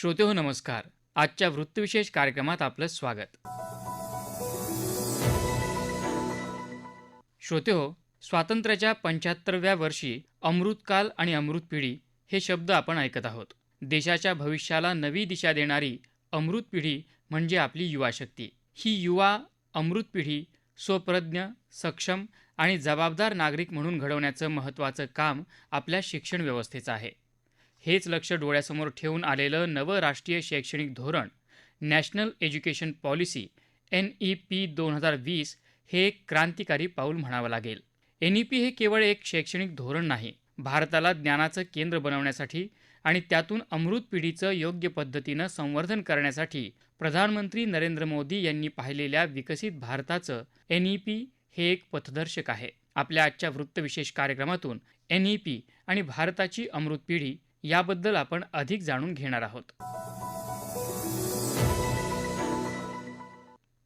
श्रोते हो नमस्कार. आजच्या वृत्तविशेष कार्यक्रमात आपलं स्वागत. श्रोते हो स्वातंत्र्याच्या पंच्याहत्तरव्या वर्षी अमृतकाल आणि अमृत पिढी हे शब्द आपण ऐकत आहोत. देशाच्या भविष्याला नवी दिशा देणारी अमृत पिढी म्हणजे आपली युवा शक्ती ही युवा अमृत पिढी स्वप्रज्ञ सक्षम आणि जबाबदार नागरिक म्हणून घडवण्याचं महत्त्वाचं काम आपल्या शिक्षण व्यवस्थेचं आहे. हेच लक्ष डोळ्यासमोर ठेवून आलेलं नवं राष्ट्रीय शैक्षणिक धोरण national education policy N E P दोन हजार वीस हे एक क्रांतिकारी पाऊल म्हणावं लागेल. एन ई पी हे केवळ एक शैक्षणिक धोरण नाही भारताला ज्ञानाचं केंद्र बनवण्यासाठी आणि त्यातून अमृत पिढीचं योग्य पद्धतीनं संवर्धन करण्यासाठी प्रधानमंत्री नरेंद्र मोदी यांनी पाहिलेल्या विकसित भारताचं एन ई पी हे एक पथदर्शक आहे. आपल्या आजच्या वृत्तविशेष कार्यक्रमातून एन ई पी आणि भारताची अमृत पिढी याबद्दल आपण अधिक जाणून घेणार आहोत.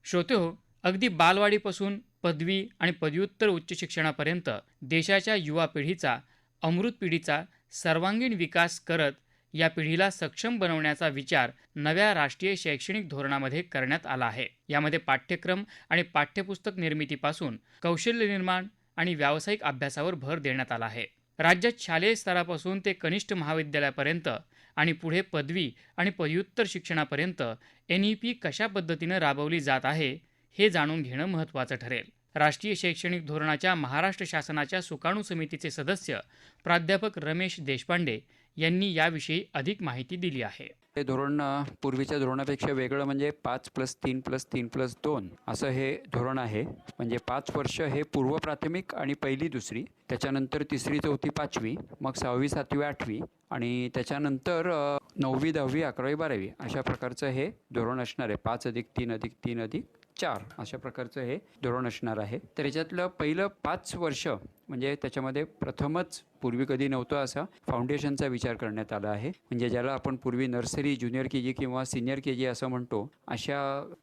श्रोते हो अगदी बालवाडीपासून पदवी आणि पदव्युत्तर उच्च शिक्षणापर्यंत देशाच्या युवा पिढीचा अमृत पिढीचा सर्वांगीण विकास करत या पिढीला सक्षम बनवण्याचा विचार नव्या राष्ट्रीय शैक्षणिक धोरणामध्ये करण्यात आला आहे. यामध्ये पाठ्यक्रम आणि पाठ्यपुस्तक निर्मितीपासून कौशल्य निर्माण आणि व्यावसायिक अभ्यासावर भर देण्यात आला आहे. राज्यात शालेय स्तरापासून ते कनिष्ठ महाविद्यालयापर्यंत आणि पुढे पदवी आणि पदव्युत्तर शिक्षणापर्यंत एन ई पी कशा पद्धतीनं राबवली जात आहे हे जाणून घेणं महत्त्वाचं ठरेल. राष्ट्रीय शैक्षणिक धोरणाच्या महाराष्ट्र शासनाच्या सुकाणू समितीचे सदस्य प्राध्यापक रमेश देशपांडे यांनी याविषयी अधिक माहिती दिली आहे. हे धोरण पूर्वीच्या धोरणापेक्षा वेगळं म्हणजे पाच प्लस तीन प्लस तीन प्लस दोन असं हे धोरण आहे. म्हणजे पाच वर्ष हे पूर्व प्राथमिक आणि पहिली दुसरी त्याच्यानंतर तिसरी चौथी पाचवी मग सहावी सातवी आठवी आणि त्याच्यानंतर नववी दहावी अकरावी बारावी अशा प्रकारचं हे धोरण असणार आहे. पाच अधिक तीन अधिक तीन अधिक चार अशा प्रकारचं हे धोरण असणार आहे. तर याच्यातलं पहिलं पाच वर्ष म्हणजे त्याच्यामध्ये प्रथमच पूर्वी कधी नव्हतं असा फाउंडेशनचा विचार करण्यात आला आहे. म्हणजे ज्याला आपण पूर्वी नर्सरी ज्युनियर के जी किंवा सिनियर के जी असं म्हणतो अशा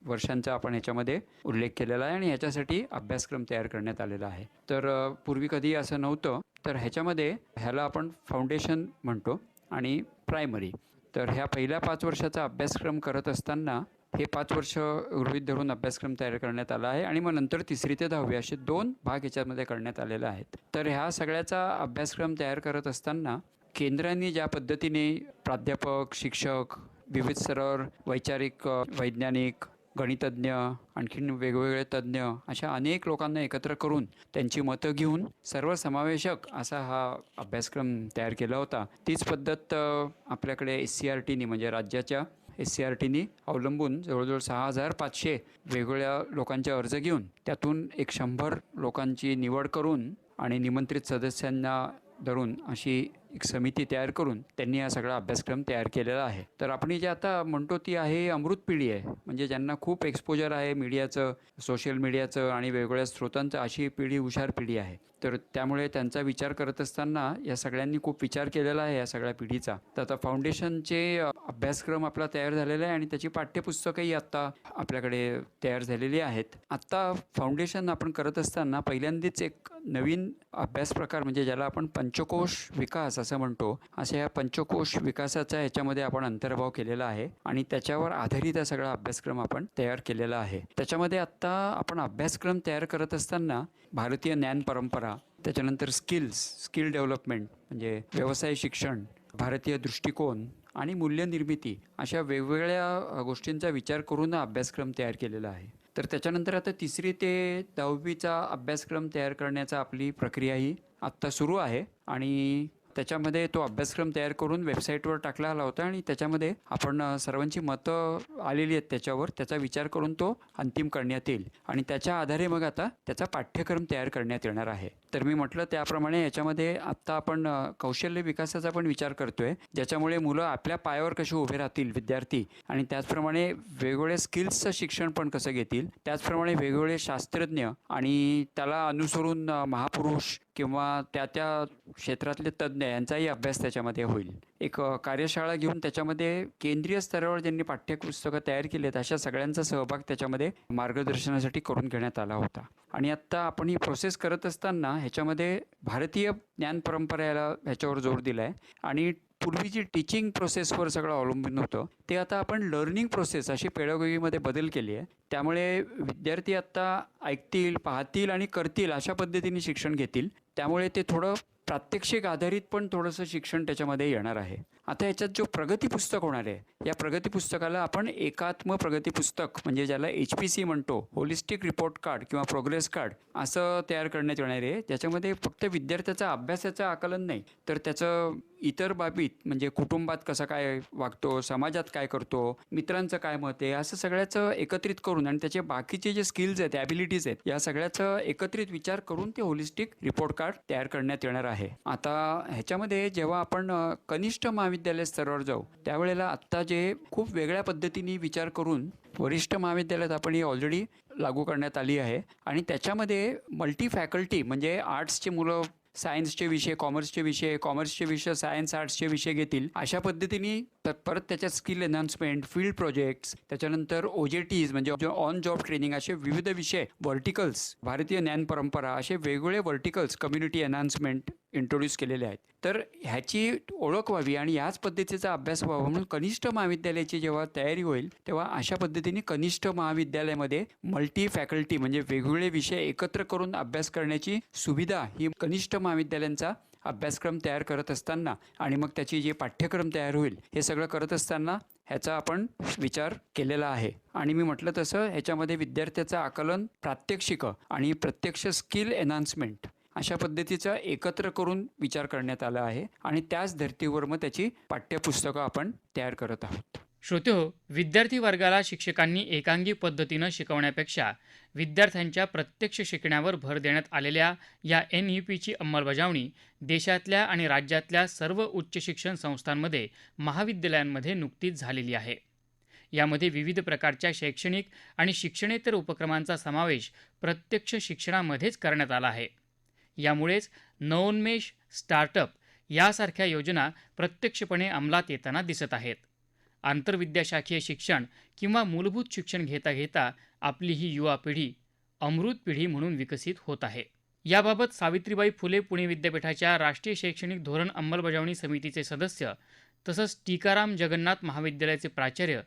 वर्षांचा आपण ह्याच्यामध्ये उल्लेख केलेला आहे आणि ह्याच्यासाठी अभ्यासक्रम तयार करण्यात आलेला आहे. तर पूर्वी कधी असं नव्हतं तर ह्याच्यामध्ये ह्याला आपण फाउंडेशन म्हणतो आणि प्रायमरी तर ह्या पहिल्या पाच वर्षाचा अभ्यासक्रम करत असताना हे पाच वर्ष गृहीत धरून अभ्यासक्रम तयार करण्यात आला आहे आणि मग नंतर तिसरी ते दहावी असे दोन भाग याच्यामध्ये करण्यात आलेले आहेत. तर ह्या सगळ्याचा अभ्यासक्रम तयार करत असताना केंद्रांनी ज्या पद्धतीने प्राध्यापक शिक्षक विविध सरळ वैचारिक वैज्ञानिक गणितज्ञ आणखीन वेगवेगळे तज्ज्ञ अशा अनेक लोकांना एकत्र करून त्यांची मतं घेऊन सर्वसमावेशक असा हा अभ्यासक्रम तयार केला होता. तीच पद्धत आपल्याकडे एस सी आर टीनी म्हणजे राज्याच्या एस सी आर टीनी अवलंबून जवळजवळ सहा हजार पाचशे वेगवेगळ्या लोकांचे अर्ज घेऊन त्यातून एक शंभर लोकांची निवड करून आणि निमंत्रित सदस्यांना धरून अशी एक समिती तयार करून त्यांनी हा सगळा अभ्यासक्रम तयार केलेला आहे. तर आपण जे आता म्हणतो ती आहे अमृत पिढी आहे. म्हणजे ज्यांना खूप एक्सपोजर आहे मीडियाचं सोशल मीडियाचं आणि वेगवेगळ्या स्रोतांचं अशी पिढी हुशार पिढी आहे. तर त्यामुळे त्यांचा विचार करत असताना या सगळ्यांनी खूप विचार केलेला आहे या सगळ्या पिढीचा. तर आता फाउंडेशनचे अभ्यासक्रम आपला तयार झालेला आहे आणि त्याची पाठ्यपुस्तकंही आत्ता आपल्याकडे तयार झालेली आहेत. आत्ता फाउंडेशन आपण करत असताना पहिल्यांदाच एक नवीन अभ्यास प्रकार म्हणजे ज्याला आपण पंचकोश विकास असं म्हणतो अशा या पंचकोश विकासाचा याच्यामध्ये आपण अंतर्भाव केलेला आहे आणि त्याच्यावर आधारित हा सगळा अभ्यासक्रम आपण तयार केलेला आहे. त्याच्यामध्ये आत्ता आपण अभ्यासक्रम तयार करत असताना भारतीय ज्ञान परंपरा त्याच्यानंतर स्किल्स स्किल डेव्हलपमेंट म्हणजे व्यवसाय शिक्षण भारतीय दृष्टिकोन आणि मूल्यनिर्मिती अशा वेगवेगळ्या गोष्टींचा विचार करून अभ्यासक्रम तयार केलेला आहे. तर त्याच्यानंतर आता तिसरी ते दहावीचा अभ्यासक्रम तयार करण्याचा आपली प्रक्रिया ही आत्ता सुरू आहे आणि त्याच्यामध्ये तो अभ्यासक्रम तयार करून वेबसाईटवर टाकला आला होता आणि त्याच्यामध्ये आपण सर्वांची मतं आलेली आहेत त्याच्यावर. त्याचा विचार करून तो अंतिम करण्यात येईल. आणि त्याच्या आधारे मग आता त्याचा पाठ्यक्रम तयार करण्यात येणार आहे. तर मी म्हटलं त्याप्रमाणे याच्यामध्ये आत्ता आपण कौशल्य विकासाचा पण विचार करतोय ज्याच्यामुळे मुलं आपल्या पायावर कसे उभे राहतील विद्यार्थी आणि त्याचप्रमाणे वेगवेगळ्या स्किल्सचं शिक्षण पण कसं घेतील त्याचप्रमाणे वेगवेगळे शास्त्रज्ञ आणि त्याला अनुसरून महापुरुष किंवा त्या त्या क्षेत्रातले तज्ज्ञ यांचाही अभ्यास त्याच्यामध्ये होईल. एक कार्यशाळा घेऊन त्याच्यामध्ये केंद्रीय स्तरावर ज्यांनी पाठ्यपुस्तकं तयार केली आहेत अशा सगळ्यांचा सहभाग त्याच्यामध्ये मार्गदर्शनासाठी करून घेण्यात आला होता. आणि आत्ता आपण ही प्रोसेस करत असताना ह्याच्यामध्ये भारतीय ज्ञान परंपरा याला ह्याच्यावर जोर दिला आहे आणि पूर्वी जी टीचिंग प्रोसेसवर सगळं अवलंबून होतं ते आता आपण लर्निंग प्रोसेस अशी पेडागोगीमध्ये बदल केली आहे. त्यामुळे विद्यार्थी आत्ता ऐकतील पाहतील आणि करतील अशा पद्धतीने शिक्षण घेतील. त्यामुळे ते थोडं प्रात्यक्षिक आधारित पण थोडंसं शिक्षण त्याच्यामध्ये येणार आहे. आता याच्यात जो प्रगती पुस्तक होणार आहे या प्रगती पुस्तकाला आपण एकात्म प्रगती पुस्तक म्हणजे ज्याला एच पी सी म्हणतो होलिस्टिक रिपोर्ट कार्ड किंवा प्रोग्रेस कार्ड असं तयार करण्यात येणार आहे. ज्याच्यामध्ये फक्त विद्यार्थ्याचा अभ्यासाचं आकलन नाही तर त्याचं इतर बाबीत म्हणजे कुटुंबात कसा काय वागतो समाजात काय करतो मित्रांचं काय मत आहे असं सगळ्याचं एकत्रित करून आणि त्याचे बाकीचे जे स्किल्स आहेत ॲबिलिटीज आहेत या सगळ्याचं एकत्रित विचार करून ते होलिस्टिक रिपोर्ट कार्ड तयार करण्यात येणार आहे. आता ह्याच्यामध्ये जेव्हा आपण कनिष्ठ महाविद्यालय स्तरावर जाऊ त्यावेळेला आत्ता जे खूप वेगळ्या पद्धतीने विचार करून वरिष्ठ महाविद्यालयात आपण ही ऑलरेडी लागू करण्यात आली आहे. आणि त्याच्यामध्ये मल्टी फॅकल्टी म्हणजे आर्ट्सची मुलं सायन्सचे विषय कॉमर्सचे विषय कॉमर्सचे विषय सायन्स आर्ट्सचे विषय घेतील. अशा पद्धतीने परत त्याच्यात स्किल एन्हान्समेंट फील्ड प्रोजेक्ट्स त्याच्यानंतर ओ जे टीज म्हणजे ऑन जॉब ट्रेनिंग असे विविध विषय व्हर्टिकल्स भारतीय ज्ञान परंपरा असे वेगवेगळे व्हर्टिकल्स कम्युनिटी एन्हान्समेंट इंट्रोड्यूस केलेले आहेत. तर ह्याची ओळख व्हावी आणि याच पद्धतीचा अभ्यास व्हावा म्हणून कनिष्ठ महाविद्यालयाची जेव्हा तयारी होईल तेव्हा अशा पद्धतीने कनिष्ठ महाविद्यालयामध्ये मल्टी फॅकल्टी म्हणजे वेगवेगळे विषय एकत्र करून अभ्यास करण्याची सुविधा ही कनिष्ठ महाविद्यालयांचा अभ्यासक्रम तयार करत असताना आणि मग त्याची जे पाठ्यक्रम तयार होईल हे सगळं करत असताना ह्याचा आपण विचार केलेला आहे. आणि मी म्हटलं तसं ह्याच्यामध्ये विद्यार्थ्याचं आकलन प्रात्यक्षिकं आणि प्रत्यक्ष स्किल एन्हान्समेंट अशा पद्धतीचा एकत्र करून विचार करण्यात आला आहे आणि त्याच धर्तीवर मग त्याची पाठ्यपुस्तकं आपण तयार करत आहोत. श्रोते हो विद्यार्थी वर्गाला शिक्षकांनी एकांगी पद्धतीनं शिकवण्यापेक्षा विद्यार्थ्यांच्या प्रत्यक्ष शिकण्यावर भर देण्यात आलेल्या या एन यू पीची अंमलबजावणी देशातल्या आणि राज्यातल्या सर्व उच्च शिक्षण संस्थांमध्ये महाविद्यालयांमध्ये नुकतीच झालेली आहे. यामध्ये विविध प्रकारच्या शैक्षणिक आणि शिक्षणेतर उपक्रमांचा समावेश प्रत्यक्ष शिक्षणामध्येच करण्यात आला आहे. यामुळेच नवोन्मेष स्टार्टअप यासारख्या योजना प्रत्यक्षपणे अंमलात येताना दिसत आहेत. आंतरविद्याशाखीय शिक्षण किंवा मूलभूत शिक्षण घेता घेता आपली ही युवा पिढी अमृत पिढी म्हणून विकसित होत आहे. याबाबत सावित्रीबाई फुले पुणे विद्यापीठाच्या राष्ट्रीय शैक्षणिक धोरण अंमलबजावणी समितीचे सदस्य तसंच टीकाराम जगन्नाथ महाविद्यालयाचे प्राचार्य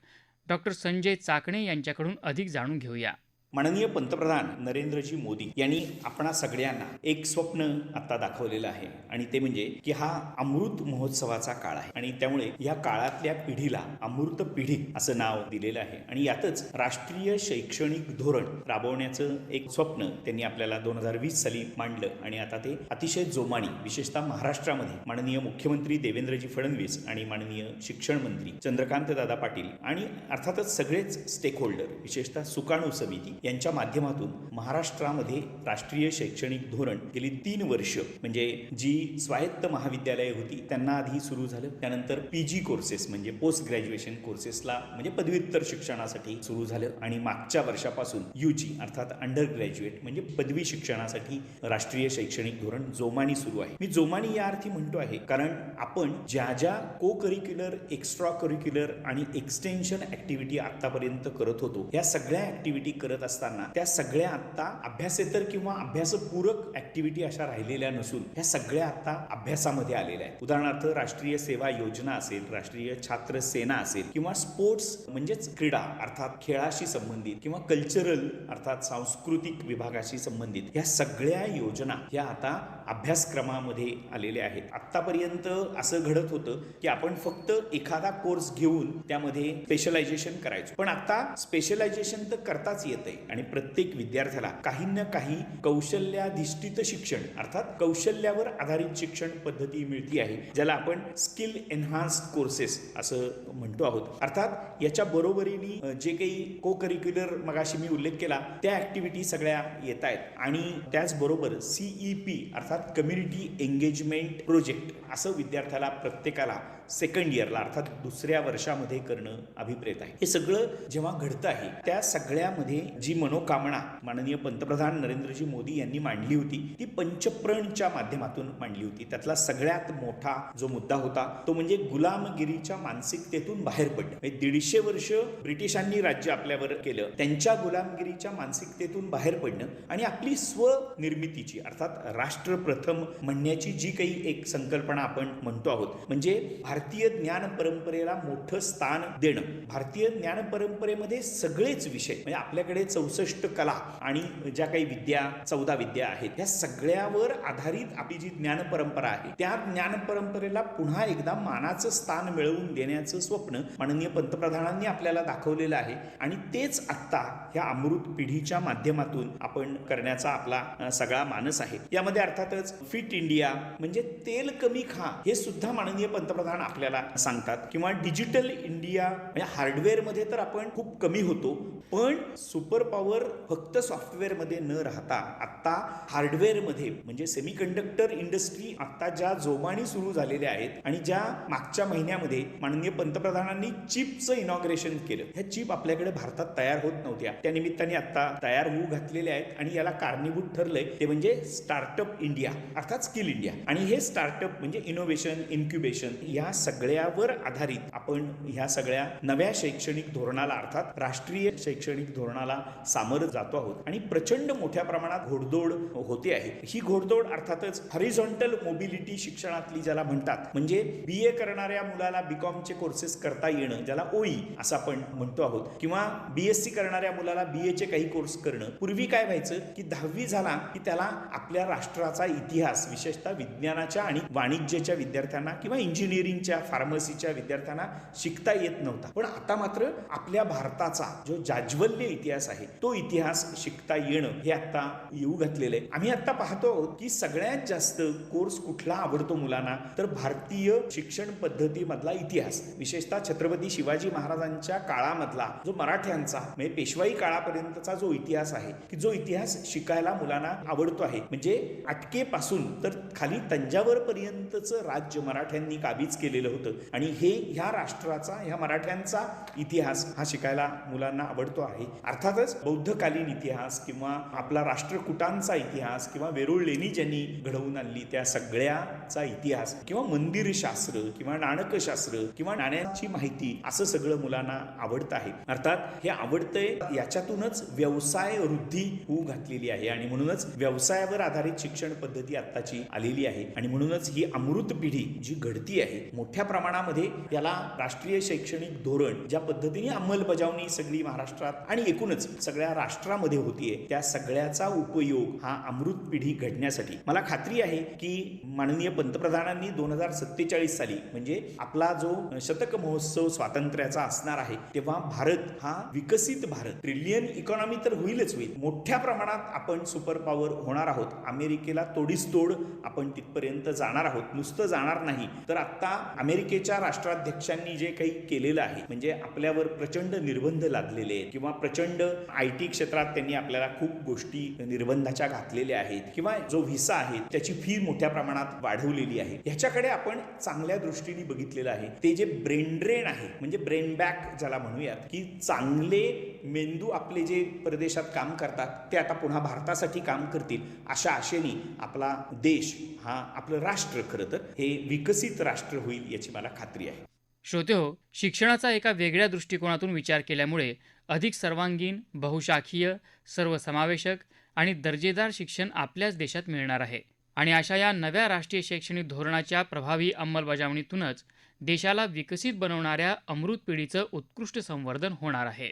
डॉक्टर संजय चाकणे यांच्याकडून अधिक जाणून घेऊया. माननीय पंतप्रधान नरेंद्रजी मोदी यांनी आपणा सगळ्यांना एक स्वप्न आता दाखवलेलं आहे. आणि ते म्हणजे की हा अमृत महोत्सवाचा काळ आहे. आणि त्यामुळे या काळातल्या पिढीला अमृत पिढी असं नाव दिलेलं आहे. आणि यातच राष्ट्रीय शैक्षणिक धोरण राबवण्याचं एक स्वप्न त्यांनी आपल्याला दोन हजार वीस साली मांडलं. आणि आता ते अतिशय जोमानी विशेषतः महाराष्ट्रामध्ये माननीय मुख्यमंत्री देवेंद्रजी फडणवीस आणि माननीय शिक्षण मंत्री चंद्रकांत दादा पाटील आणि अर्थातच सगळेच स्टेक होल्डर विशेषतः सुकाणू समिती यांच्या माध्यमातून महाराष्ट्रामध्ये राष्ट्रीय शैक्षणिक धोरण गेली तीन वर्ष म्हणजे जी स्वायत्त महाविद्यालये होती त्यांना आधी सुरू झालं. त्यानंतर पी जी कोर्सेस म्हणजे पोस्ट ग्रॅज्युएशन कोर्सेसला म्हणजे पदव्युत्तर शिक्षणासाठी सुरू झालं. आणि मागच्या वर्षापासून यू जी अर्थात अंडर ग्रॅज्युएट म्हणजे पदवी शिक्षणासाठी राष्ट्रीय शैक्षणिक धोरण जोमानी सुरू आहे. मी जोमानी या अर्थी म्हणतो आहे कारण आपण ज्या ज्या को करिक्युलर एक्स्ट्रा करिक्युलर आणि एक्सटेन्शन ऍक्टिव्हिटी आतापर्यंत करत होतो या सगळ्या ऍक्टिव्हिटी करत असताना त्या सगळ्या आता अभ्यासेतर किंवा अभ्यासपूरक ऍक्टिव्हिटी अशा राहिलेल्या नसून ह्या सगळ्या आता अभ्यासामध्ये आलेल्या आहेत. उदाहरणार्थ राष्ट्रीय सेवा योजना असेल राष्ट्रीय छात्र सेना असेल किंवा स्पोर्ट्स म्हणजेच क्रीडा अर्थात खेळाशी संबंधित किंवा कल्चरल अर्थात सांस्कृतिक विभागाशी संबंधित ह्या सगळ्या योजना ह्या आता अभ्यासक्रमामध्ये आलेल्या आहेत. आतापर्यंत असं घडत होतं की आपण फक्त एखादा कोर्स घेऊन त्यामध्ये स्पेशलायझेशन करायचो. पण आता स्पेशलायझेशन तर करताच येत आहे आणि प्रत्येक विद्यार्थ्याला काही ना काही कौशल्याधिष्ठित शिक्षण अर्थात कौशल्यावर आधारित शिक्षण पद्धती मिळती आहे ज्याला आपण स्किल एन्हान्स्ड कोर्सेस असं म्हणतो आहोत. अर्थात याच्या बरोबरीने जे काही को करिक्युलर मगाशी मी उल्लेख केला त्या ऍक्टिव्हिटी सगळ्या येत आहेत. आणि त्याचबरोबर सीई पी अर्थात कम्युनिटी एंगेजमेंट प्रोजेक्ट असं विद्यार्थ्याला प्रत्येकाला सेकंड इयरला अर्थात दुसऱ्या वर्षामध्ये करणं अभिप्रेत आहे. हे सगळं जेव्हा घडतं आहे त्या सगळ्यामध्ये जी जी मनोकामना माननीय पंतप्रधान नरेंद्रजी मोदी यांनी मांडली होती ती पंचप्रणच्या माध्यमातून मांडली होती. त्यातला सगळ्यात मोठा जो मुद्दा होता तो म्हणजे गुलामगिरीच्या मानसिकतेतून बाहेर पडणं. म्हणजे दीडशे वर्ष ब्रिटिशांनी राज्य आपल्यावर केलं त्यांच्या गुलामगिरीच्या मानसिकतेतून बाहेर पडणं आणि आपली स्वनिर्मितीची अर्थात राष्ट्र प्रथम म्हणण्याची जी काही एक संकल्पना आपण म्हणतो आहोत म्हणजे भारतीय ज्ञान परंपरेला मोठं स्थान देणं. भारतीय ज्ञान परंपरेमध्ये सगळेच विषय म्हणजे आपल्याकडे चौसष्ट कला आणि ज्या काही विद्या चौदा विद्या आहेत त्या सगळ्यावर आधारित आपली जी ज्ञान परंपरा आहे त्या ज्ञान परंपरेला पुन्हा एकदा मानाचं स्थान मिळवून देण्याचं स्वप्न माननीय पंतप्रधानांनी आपल्याला दाखवलेलं आहे. आणि तेच आत्ता ह्या अमृत पिढीच्या माध्यमातून आपण करण्याचा आपला सगळा मानस आहे. यामध्ये अर्थातच फिट इंडिया म्हणजे तेल कमी खा हे सुद्धा माननीय पंतप्रधान आपल्याला सांगतात. किंवा डिजिटल इंडिया म्हणजे हार्डवेअरमध्ये तर आपण खूप कमी होतो. पण सुपर पॉवर फक्त सॉफ्टवेअरमध्ये न राहता आत्ता हार्डवेअरमध्ये म्हणजे सेमीकंडक्टर इंडस्ट्री आत्ता ज्या जोमाने सुरू झालेल्या आहेत आणि ज्या मागच्या महिन्यामध्ये माननीय पंतप्रधानांनी चिपचं इनॉग्रेशन केलं ह्या चिप आपल्याकडे भारतात तयार होत नव्हत्या. त्या निमित्ताने आता तयार होऊ घातलेल्या आहेत आणि याला कारणीभूत ठरलंय ते म्हणजे स्टार्टअप इंडिया अर्थात स्किल इंडिया आणि हे स्टार्टअप म्हणजे इनोव्हेशन इन्क्युबेशन या सगळ्यावर आधारित आपण ह्या सगळ्या नव्या शैक्षणिक धोरणाला अर्थात राष्ट्रीय शैक्षणिक धोरणाला सामोरं जातो आहोत. आणि प्रचंड मोठ्या प्रमाणात घोडदौड होते आहे. ही घोडदौड अर्थातच हरिझॉन्टल मोबिलिटी शिक्षणातली ज्याला म्हणतात म्हणजे बी ए करणाऱ्या मुलाला बीकॉमचे कोर्सेस करता येणं ज्याला ओई असं आपण म्हणतो आहोत. किंवा बी एस सी करणाऱ्या मुलाला बी एचे काही कोर्स करणं. पूर्वी काय व्हायचं की दहावी झाला की त्याला आपल्या राष्ट्राचा इतिहास विशेषतः विज्ञानाच्या आणि वाणिज्याच्या विद्यार्थ्यांना किंवा इंजिनिअरिंगच्या फार्मसीच्या विद्यार्थ्यांना शिकता येत नव्हता. पण आता मात्र आपल्या भारताचा जो जाज्वल्य इतिहास आहे तो इतिहास शिकता येणं हे आता येऊ घातलेलं आहे. आम्ही आता पाहतो की सगळ्यात जास्त कोर्स कुठला आवडतो मुलांना? तर भारतीय शिक्षण पद्धतीमधला इतिहास विशेषतः छत्रपती शिवाजी महाराजांच्या काळामधला जो मराठ्यांचा म्हणजे पेशवाई काळापर्यंतचा जो इतिहास आहे की जो इतिहास शिकायला मुलांना आवडतो आहे. म्हणजे अटकेपासून तर खाली तंजावर पर्यंतचं राज्य मराठ्यांनी काबीज केलेलं होतं. आणि हे ह्या राष्ट्राचा ह्या मराठ्यांचा इतिहास हा शिकायला मुलांना आवडतो आहे. अर्थातच बौद्धकालीन इतिहास किंवा आपला राष्ट्रकुटांचा इतिहास किंवा वेरूळ लेणी ज्यांनी घडवून आणली त्या सगळ्याचा इतिहास किंवा मंदिरशास्त्र किंवा नाणकशास्त्र किंवा नाण्याची माहिती असं सगळं मुलांना आवडतं आहे. अर्थात हे आवडतंय याच्यातूनच व्यवसाय वृद्धी होऊ घातलेली आहे आणि म्हणूनच व्यवसायावर आधारित शिक्षण पद्धती आत्ताची आलेली आहे. आणि म्हणूनच ही अमृत पिढी जी घडती आहे मोठ्या प्रमाणामध्ये याला राष्ट्रीय शैक्षणिक धोरण ज्या पद्धतीने अंमलबजावणी सगळी महाराष्ट्रात आणि एकूणच सगळ्या राष्ट्रामध्ये होतीये त्या सगळ्याचा उपयोग हा अमृत पिढी घडण्यासाठी. मला खात्री आहे की माननीय पंतप्रधानांनी दोन हजार सत्तेचाळीस साली म्हणजे आपला जो शतक महोत्सव स्वातंत्र्याचा असणार आहे तेव्हा भारत हा विकसित भारत ट्रिलियन इकॉनॉमी तर होईलच होईल. मोठ्या प्रमाणात आपण सुपर पॉवर होणार आहोत. अमेरिकेला तोडीस तोड आपण तिथपर्यंत जाणार आहोत. नुसतं जाणार नाही. तर आता अमेरिकेच्या राष्ट्राध्यक्षांनी जे काही केलेलं आहे म्हणजे आपल्यावर प्रचंड निर्बंध लादलेले आहेत किंवा प्रचंड आय टी क्षेत्रात त्यांनी आपल्याला खूप गोष्टी निर्बंधाच्या घातलेल्या आहेत किंवा जो व्हिसा आहे त्याची फी मोठ्या प्रमाणात वाढवलेली आहे. ह्याच्याकडे आपण चांगल्या दृष्टीने बघितलेलं आहे. ते जे ब्रेन ड्रेन आहे म्हणजे ब्रेन बॅक ज्याला म्हणूयात की चांगले मेंदू आपले जे परदेशात काम करतात ते आता पुन्हा भारतासाठी काम करतील अशा आशेने आपला देश हा आपलं राष्ट्र खरं तर हे विकसित राष्ट्र होईल याची मला खात्री आहे. श्रोते हो शिक्षणाचा एका वेगळ्या दृष्टिकोनातून विचार केल्यामुळे अधिक सर्वांगीण बहुशाखीय सर्वसमावेशक आणि दर्जेदार शिक्षण आपल्याच देशात मिळणार आहे. आणि अशा या नव्या राष्ट्रीय शैक्षणिक धोरणाच्या प्रभावी अंमलबजावणीतूनच देशाला विकसित बनवणाऱ्या अमृत पिढीचं उत्कृष्ट संवर्धन होणार आहे.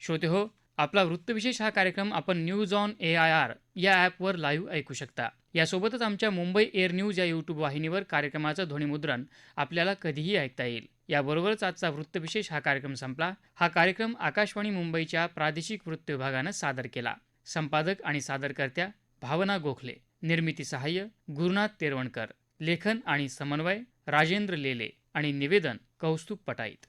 श्रोते हो आपला वृत्तविशेष हा कार्यक्रम आपण news on A I R या ॲपवर लाईव्ह ऐकू शकता. यासोबतच आमच्या मुंबई एअर न्यूज या यूट्यूब वाहिनीवर कार्यक्रमाचं ध्वनिमुद्रण आपल्याला कधीही ऐकता येईल. याबरोबरच आजचा वृत्तविशेष हा कार्यक्रम संपला. हा कार्यक्रम आकाशवाणी मुंबईच्या प्रादेशिक वृत्त विभागानं सादर केला. संपादक आणि सादरकर्त्या भावना गोखले. निर्मिती सहाय्य गुरुनाथ तेरवणकर. लेखन आणि समन्वय राजेंद्र लेले आणि निवेदन कौस्तुभ पटाईत.